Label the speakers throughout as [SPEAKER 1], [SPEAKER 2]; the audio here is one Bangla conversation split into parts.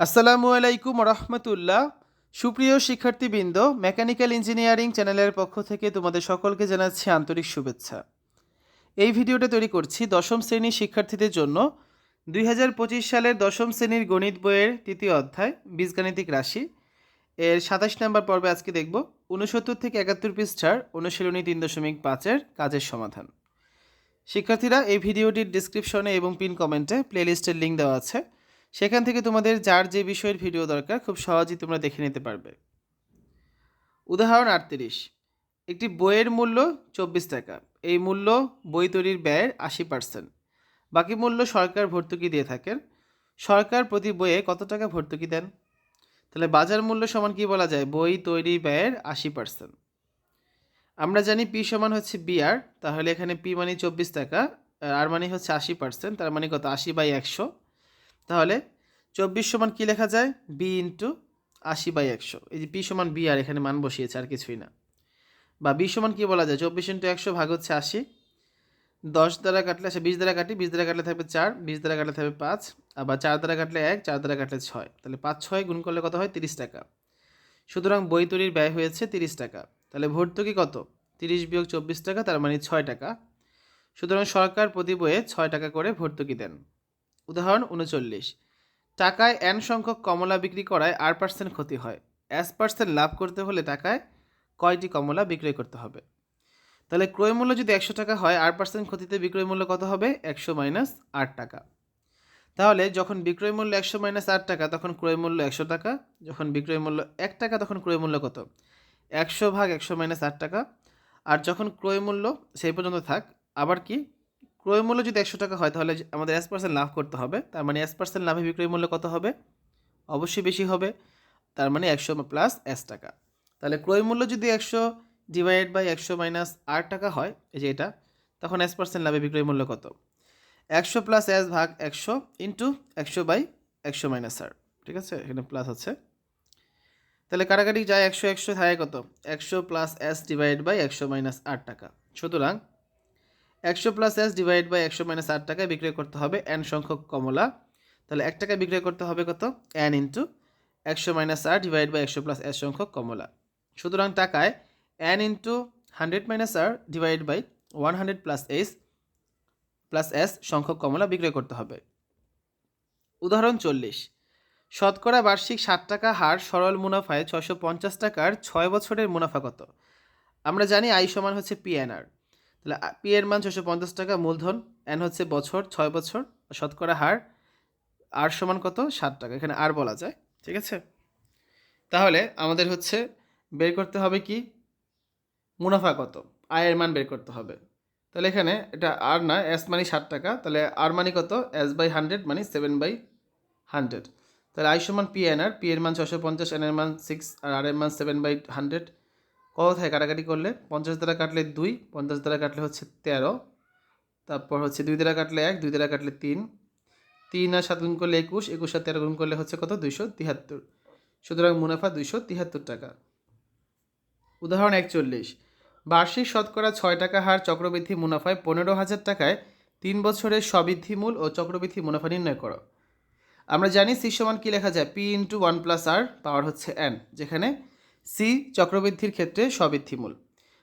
[SPEAKER 1] আসসালামু আলাইকুম রহমতুল্লাহ সুপ্রিয় শিক্ষার্থীবৃন্দ, মেকানিক্যাল ইঞ্জিনিয়ারিং চ্যানেলের পক্ষ থেকে তোমাদের সকলকে জানাচ্ছি আন্তরিক শুভেচ্ছা। এই ভিডিওটা তৈরি করছি দশম শ্রেণির শিক্ষার্থীদের জন্য। দুই হাজার পঁচিশ সালের দশম শ্রেণির গণিত বইয়ের তৃতীয় অধ্যায়, বীজগাণিতিক রাশি। এর সাতাশ নম্বর পর্বে আজকে দেখব উনসত্তর থেকে একাত্তর পৃষ্ঠার অনুশীলনী তিন দশমিক পাঁচের কাজের সমাধান। শিক্ষার্থীরা এই ভিডিওটির ডিসক্রিপশনে এবং পিন কমেন্টে প্লেলিস্টের লিঙ্ক দেওয়া আছে। সেখান থেকে তোমাদের যার যে বিষয়ের ভিডিও দরকার, খুব সহজেই তোমরা দেখে নিতে পারবে। উদাহরণ আটত্রিশ। একটি বইয়ের মূল্য চব্বিশ টাকা। এই মূল্য বই তৈরির ব্যয়ের আশি পার্সেন্ট বাকি মূল্য সরকার ভর্তুকি দিয়ে থাকেন। সরকার প্রতি বইয়ে কত টাকা ভর্তুকি দেন? তাহলে বাজার মূল্য সমান কি বলা যায়? বই তৈরি ব্যয়ের আশি পার্সেন্ট আমরা জানি পি সমান হচ্ছে বিআর তাহলে এখানে পি মানে চব্বিশ টাকা, আর মানে হচ্ছে আশি পার্সেন্ট তার মানে কত? আশি বাই একশো। তাহলে চব্বিশ সমান কী লেখা যায়? বি ইন্টু আশি বাই একশো। এই যে বি সমান বি আর এখানে মান বসিয়েছে, আর কিছুই না। বা বি সমান কী বলা যায়? চব্বিশ ইন্টু একশো ভাগ হচ্ছে আশি। দশ দ্বারা কাটলে আচ্ছা বিশ দ্বারা কাটি, বিশ দ্বারা কাটলে থাকবে চার, বিশ দ্বারা কাটলে থাকবে পাঁচ, আবার চার দ্বারা কাটলে এক, চার দ্বারা কাটলে ছয়। তাহলে পাঁচ, ছয় গুণ করলে কত হয়? তিরিশ টাকা। সুতরাং বই তৈরির ব্যয় হয়েছে তিরিশ টাকা। তাহলে ভর্তুকি কত? তিরিশ বিয়োগ চব্বিশ টাকা, তার মানে ছয় টাকা। সুতরাং সরকার প্রতি বইয়ে ছয় টাকা করে ভর্তুকি দেন। উদাহরণ উনচল্লিশ। টাকায় এন সংখ্যক কমলা বিক্রি করায় আর পার্সেন্ট ক্ষতি হয়। এস পার্সেন্ট লাভ করতে হলে টাকায় কয়টি কমলা বিক্রয় করতে হবে? তাহলে ক্রয় মূল্য যদি একশো টাকা হয় আর পার্সেন্ট ক্ষতিতে বিক্রয় মূল্য কত হবে? একশো মাইনাস আট টাকা। তাহলে যখন বিক্রয় মূল্য একশো মাইনাস আট টাকা, তখন ক্রয় মূল্য একশো টাকা। যখন বিক্রয় মূল্য এক টাকা, তখন ক্রয় মূল্য কত? একশো ভাগ একশো মাইনাস আট টাকা। আর যখন ক্রয় মূল্য সেই পর্যন্ত থাক, আবার কি? ক্রয় মূল্য যদি একশো টাকা হয়, তাহলে আমাদের এস পার্সেন্ট লাভ করতে হবে। তার মানে এস পার্সেন্ট লাভে বিক্রয় মূল্য কত হবে? অবশ্যই বেশি হবে। তার মানে একশো প্লাস এস টাকা। তাহলে ক্রয় মূল্য যদি একশো ডিভাইড বাই একশো মাইনাস আট টাকা হয়, এই যে এটা, তখন এস পার্সেন্ট লাভে বিক্রয় মূল্য কত? একশো প্লাস এস ভাগ একশো ইন্টু একশো বাই একশো মাইনাস আর ঠিক আছে? এখানে প্লাস আছে। তাহলে কাটাকাটি যায় একশো একশো থাকে কত? একশো প্লাস এস ডিভাইড বাই একশো মাইনাস আট টাকা। সুতরাং একশো প্লাস এস ডিভাইড বাই একশো মাইনাস আট টাকায় বিক্রয় করতে হবে এন সংখ্যক কমলা। তাহলে এক টাকায় বিক্রয় করতে হবে কত? এন ইন্টু একশো মাইনাস আর ডিভাইড বাই একশো প্লাস এস সংখ্যক কমলা। সুতরাং টাকায় N into hundred minus R divide by one hundred plus S plus S সংখ্যক কমলা বিক্রয় করতে হবে। উদাহরণ চল্লিশ। শতকরা বার্ষিক ষাট টাকা হার সরল মুনাফায় ছশো পঞ্চাশ টাকার ছয় বছরের মুনাফা কত? আমরা জানি আই সমান হচ্ছে পিএনআর তাহলে পি এর মান ছশো পঞ্চাশ টাকা মূলধন এন হচ্ছে বছর, ছয় বছর, শতকরা হার আর সমান কত? ষাট টাকা। এখানে আর বলা যায়, ঠিক আছে? তাহলে আমাদের হচ্ছে বের করতে হবে কি? মুনাফা কত? আয়ের মান বের করতে হবে। তাহলে এখানে এটা আর না এস মানি ষাট টাকা, তাহলে আর মানি কত? এস বাই হান্ড্রেড মানে সেভেন বাই হান্ড্রেড তাহলে আই সমান পি এন আর পি এর মান ছশো পঞ্চাশ এন এর মান সিক্স আর আর এর মান সেভেন বাই হান্ড্রেড কত কাটাকাটি করলে পঞ্চাশ দ্বারা কাটলে দুই, পঞ্চাশ দ্বারা কাটলে হচ্ছে তেরো। তারপর হচ্ছে দুই দ্বারা কাটলে এক, দুই দ্বারা কাটলে তিন। তিন আর সাত গুণ করলে একুশ একুশ আর তেরো গুণ করলে হচ্ছে কত? দুইশো তিহাত্তর। সুতরাং মুনাফা দুইশো তিহাত্তর টাকা। উদাহরণ একচল্লিশ। বার্ষিক শতকরা ছয় টাকা হার চক্রবৃদ্ধি মুনাফায় পনেরো হাজার টাকায় তিন বছরের সবৃদ্ধি মূল ও চক্রবৃদ্ধি মুনাফা নির্ণয় করো। আমরা জানি সি সমান কী লেখা যায়? P into one plus R power হচ্ছে এন, যেখানে সি চক্রবৃদ্ধির ক্ষেত্রে সবৃদ্ধিমূল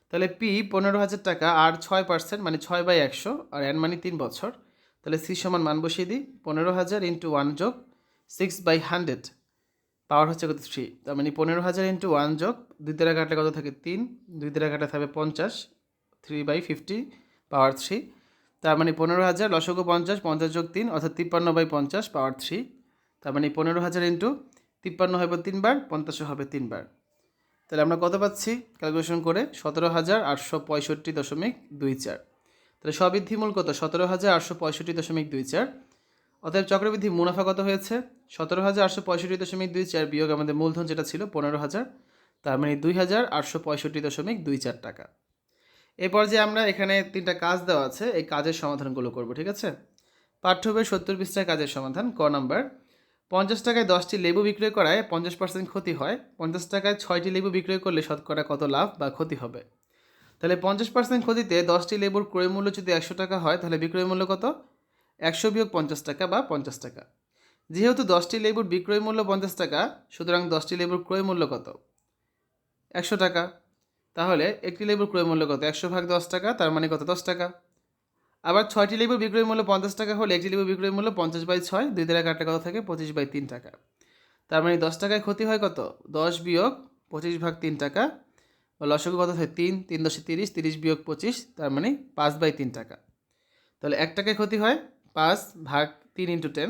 [SPEAKER 1] তাহলে পি পনেরো হাজার টাকা, আর ছয় পার্সেন্ট মানে ছয় বাই একশো, আর এন মানে তিন বছর। তাহলে সি সমান মান বসিয়ে দিই, পনেরো হাজার ইন্টু ওয়ান যোগ সিক্স বাই হান্ড্রেড পাওয়ার হচ্ছে কত থ্রি। তার মানে পনেরো হাজার ইন্টু ওয়ান যোগ দুই দ্বারা কাটলে কত থাকে তিন, দুই দ্বারা কাটলে থাকবে পঞ্চাশ, three by fifty power three. তার মানে পনেরো হাজার লসগো পঞ্চাশ পঞ্চাশ যোগ তিন, অর্থাৎ তিপ্পান্ন বাই পঞ্চাশ পাওয়ার থ্রি। তার মানে পনেরো হাজার ইন্টু তিপ্পান্ন হবে তিনবার, পঞ্চাশও হবে তিনবার। তাহলে আমরা কত পাচ্ছি? ক্যালকুলেশন করে সতেরো হাজার আটশো পঁয়ষট্টি দশমিক দুই চার। তাহলে সবৃদ্ধিমূল কত? সতেরো হাজার আটশো পঁয়ষট্টি দশমিক দুই চার। অতএব চক্রবৃদ্ধি মুনাফা কত হয়েছে? সতেরো হাজার আটশো পঁয়ষট্টি দশমিক দুই চার বিয়োগ আমাদের মূলধন যেটা ছিল পনেরো হাজার, তার মানে দুই হাজার আটশো পঁয়ষট্টি দশমিক দুই চার টাকা। এরপর যে আমরা এখানে তিনটা কাজ দেওয়া আছে, এই কাজের সমাধানগুলো করব, ঠিক আছে? পাঠ্য সত্তর পৃষ্ঠার কাজের সমাধান, ক নাম্বার। পঞ্চাশ টাকায় দশটি লেবু বিক্রয় করায় পঞ্চাশ পার্সেন্ট ক্ষতি হয়। পঞ্চাশ টাকায় ছয়টি লেবু বিক্রয় করলে শতকরা কত লাভ বা ক্ষতি হবে? তাহলে পঞ্চাশ পার্সেন্ট ক্ষতিতে দশটি লেবুর ক্রয় মূল্য যদি একশো টাকা হয়, তাহলে বিক্রয় মূল্য কত? একশো বিয়োগ পঞ্চাশ টাকা বা পঞ্চাশ টাকা। যেহেতু দশটি লেবুর বিক্রয় মূল্য পঞ্চাশ টাকা, সুতরাং দশটি লেবুর ক্রয় মূল্য কত? একশো টাকা। তাহলে একটি লেবুর ক্রয় মূল্য কত? একশো ভাগ দশ টাকা, তার মানে কত? দশ টাকা। আবার ছয়টি লেবুর বিক্রয় মূল্য পঞ্চাশ টাকা হলে একটি লেবুর বিক্রয় মূল্য পঞ্চাশ বাই ছয়, দুই দ্বারা কাটলে কত থাকে পঁচিশ বাই তিন টাকা। তার মানে দশ টাকায় ক্ষতি হয় কত? দশ বিয়োগ পঁচিশ ভাগ তিন টাকা লসগু কত হয় তিন তিন দশে তিরিশ তিরিশ বিয়োগ পঁচিশ, তার মানে পাঁচ বাই তিন টাকা। তাহলে এক টাকায় ক্ষতি হয় পাঁচ ভাগ তিন ইন্টু টেন,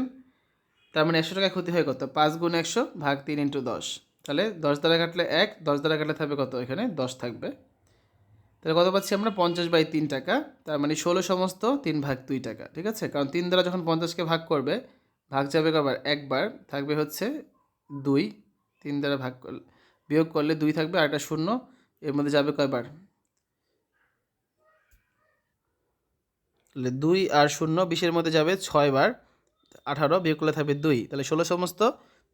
[SPEAKER 1] তার মানে একশো টাকায় ক্ষতি হয় কত? পাঁচ গুণ একশো ভাগ তিন ইন্টু দশ। তাহলে দশ দ্বারা কাটলে এক, দশ দ্বারা কাটলে থাকবে কত? এখানে দশ থাকবে। তাহলে কত পাচ্ছি আমরা? পঞ্চাশ বাই তিন টাকা। তার মানে ষোলো সমস্ত তিন ভাগ দুই টাকা, ঠিক আছে? কারণ তিন দ্বারা যখন পঞ্চাশকে ভাগ করবে, ভাগ যাবে কবার একবার। থাকবে হচ্ছে দুই। তিন দ্বারা ভাগ করলে বিয়োগ করলে দুই থাকবে আর একটা শূন্য। এর মধ্যে যাবে কয়বার তাহলে দুই আর শূন্য বিশের মধ্যে যাবে ছয় বার। আঠারো, বিয়োগ করলে থাকবে দুই। তাহলে ষোলো সমস্ত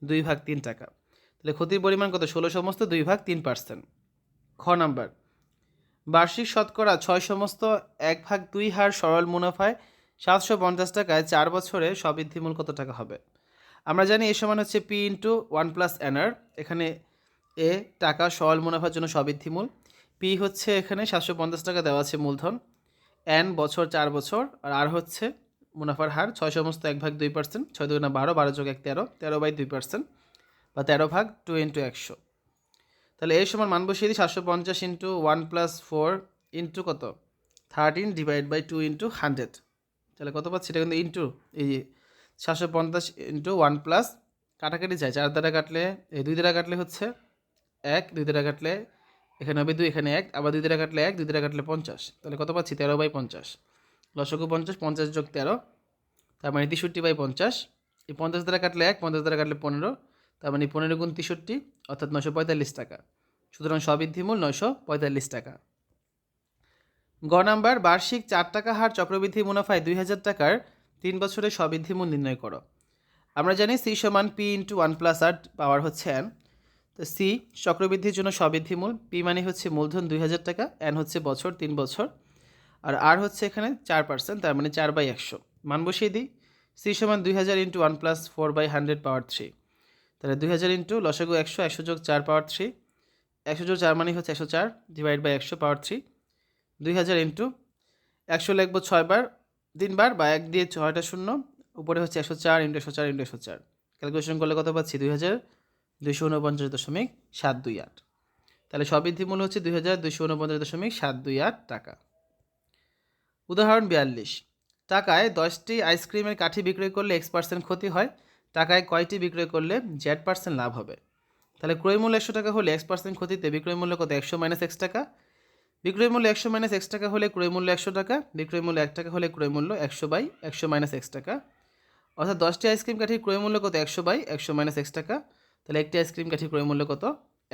[SPEAKER 1] দুই ভাগ তিন টাকা। তাহলে ক্ষতির পরিমাণ কত? ষোলো সমস্ত দুই ভাগ তিন পার্সেন্ট খ নাম্বার। বার্ষিক শতকরা ছয় সমস্ত এক ভাগ দুই হার সরল মুনাফায় সাতশো পঞ্চাশ টাকায় চার বছরে সবৃদ্ধিমূল কত টাকা হবে? আমরা জানি এ সমান হচ্ছে P into one plus NR এখানে এ টাকা সরল মুনাফার জন্য সবৃদ্ধিমূল পি হচ্ছে এখানে সাতশো পঞ্চাশ টাকা দেওয়া আছে মূলধন। এন বছর চার বছর, আর আর হচ্ছে মুনাফার হার ছয় সমস্ত এক ভাগ দুই পার্সেন্ট ছয় দুগুণা বারো বারো যোগ এক তেরো তেরো বাই দুই পার্সেন্ট বা তেরো ভাগ টু ইন্টু একশো। তাহলে এই সমান মান বসিয়ে দিই সাতশো পঞ্চাশ into one plus four into কত? Thirteen divide by two into hundred তাহলে কত পাচ্ছি? এটা কিন্তু ইন্টু এই সাতশো পঞ্চাশ ইন্টু ওয়ান প্লাস কাটাকাটি যায়। চার দ্বারা কাটলে, এই দুই দ্বারা কাটলে হচ্ছে এক, দুই দ্বারা কাটলে এখানে হবে দুই, এখানে এক, আবার দুই দ্বারা কাটলে এক, দুই দ্বারা কাটলে পঞ্চাশ। তাহলে কত পাচ্ছি? তেরো বাই পঞ্চাশ। লসগু পঞ্চাশ পঞ্চাশ যোগ তেরো, তার মানে তেষট্টি বাই পঞ্চাশ। এই পঞ্চাশ দ্বারা কাটলে এক, পঞ্চাশ দ্বারা কাটলে পনেরো তার মানে পনেরো গুণ তেষট্টি, অর্থাৎ নশো পঁয়তাল্লিশ টাকা। সুতরাং সবৃদ্ধিমূল নয়শো পঁয়তাল্লিশ টাকা। গ নাম্বার, বার্ষিক চার টাকা হার চক্রবৃদ্ধি মুনাফায় দুই হাজার টাকার তিন বছরের সবৃদ্ধিমূল নির্ণয় করো। আমরা জানি সি সমান P into one plus R power হচ্ছে এন। তো সি, চক্রবৃদ্ধির জন্য সবৃদ্ধিমূল পি মানে হচ্ছে মূলধন দুই হাজার টাকা, এন হচ্ছে বছর, তিন বছর। আর আর হচ্ছে এখানে চার পার্সেন্ট, তার মানে চার বাই একশো। মান বসিয়ে দিই। সি সমান দুই হাজার into one plus four by hundred power three. তাহলে দুই হাজার ইন্টু লসাগু একশো একশো যোগ চার পাওয়ার থ্রি। একশো যোগ চার মানে হচ্ছে একশো চার ডিভাইড বাই একশো পাওয়ার থ্রি। দুই হাজার ইন্টু একশো লিখব ছয়বার তিনবার বা এক দিয়ে ছয়টা শূন্য, উপরে হচ্ছে একশো চার ইন্টু একশো চার ইন্টু একশো চার। ক্যালকুলেশন করলে কত পাচ্ছি? দুই হাজার দুইশো উনপঞ্চাশ দশমিক সাত দুই আট। তাহলে সবৃদ্ধি মূল্য হচ্ছে দুই হাজার দুইশো উনপঞ্চাশ দশমিক সাত দুই আট টাকা। উদাহরণ বিয়াল্লিশ। টাকায় দশটি আইসক্রিমের কাঠি বিক্রয় করলে এক্স পার্সেন্ট ক্ষতি হয়। টাকায় কয়টি বিক্রয় করলে জেড পার্সেন্ট লাভ হবে? তাহলে ক্রয় মূল্য একশো টাকা হলে এক্স পার্সেন্ট ক্ষতিতে বিক্রয় মূল্য কত? একশো মাইনাস এক্স টাকা। বিক্রয় মূল্য একশো মাইনাস এক্স টাকা হলে ক্রয় মূল্য একশো টাকা, বিক্রয় মূল্য এক টাকা হলে ক্রয় মূল্য একশো বাই একশো মাইনাস এক্স টাকা। অর্থাৎ দশটি আইসক্রিম কাঠির ক্রয় মূল্য কত? একশো বাই একশো মাইনাস এক্স টাকা। তাহলে একটি আইসক্রিম কাঠির ক্রয় মূল্য কত?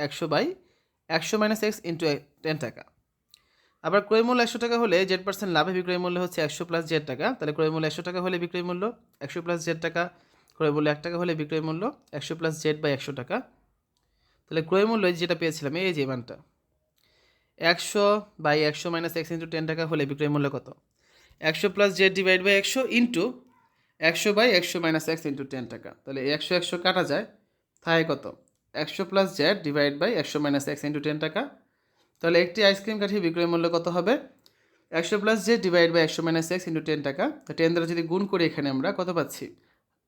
[SPEAKER 1] একশো বাই একশো মাইনাস এক্স ইন্টু টেন টাকা। আবার ক্রয় মূল্য একশো টাকা হলে জেড পার্সেন্ট লাভে বিক্রয় মূল্য হচ্ছে একশো প্লাস জেড টাকা। তাহলে ক্রয় মূল্য একশো টাকা হলে বিক্রয় মূল্য একশো প্লাস জেড টাকা। ক্রয় মূল্য এক টাকা হলে বিক্রয় মূল্য একশো প্লাস জেড বাই একশো টাকা। তাহলে ক্রয় মূল্য যেটা পেয়েছিলাম, এই যে মানটা, একশো বাই একশো মাইনাস এক্স ইন্টু টেন টাকা হলে বিক্রয় মূল্য কত? একশো প্লাস জেড ডিভাইড বাই একশো ইন্টু একশো বাই একশো মাইনাস এক্স ইন্টু টেন টাকা। তাহলে একশো একশো কাটা যায় থাকে কত? একশো প্লাস জেড ডিভাইড বাই একশো মাইনাস এক্স ইন্টু টেন টাকা। তাহলে একটি আইসক্রিম কাঠি বিক্রয় মূল্য কত হবে? একশো প্লাস জেড ডিভাইড বাই একশো মাইনাস এক্স ইন্টু টেন টাকা। তো টেন দ্বারা যদি গুণ করি এখানে আমরা কত পাচ্ছি?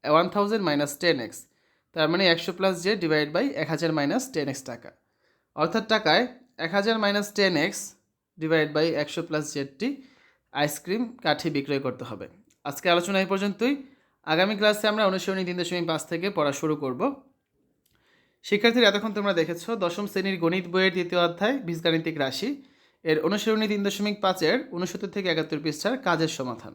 [SPEAKER 1] One thousand minus ten X তার মানে একশো প্লাস জে ডিভাইড বাই এক হাজার মাইনাস টেন এক্স টাকা। অর্থাৎ টাকায় এক হাজার minus ten X divide by একশো প্লাস জেডটি আইসক্রিম কাঠি বিক্রয় করতে হবে। আজকে আলোচনা এই পর্যন্তই। আগামী ক্লাসে আমরা অনুসরণী তিন দশমিক পাঁচ থেকে পড়া শুরু করব। শিক্ষার্থীরা, এতক্ষণ তোমরা দেখেছ, দশম শ্রেণির গণিত বইয়ের দ্বিতীয় অধ্যায়, বীজগাণিতিক রাশি। এর অনুসরণী তিন দশমিক পাঁচের উনসত্তর থেকে একাত্তর পৃষ্ঠার কাজের সমাধান।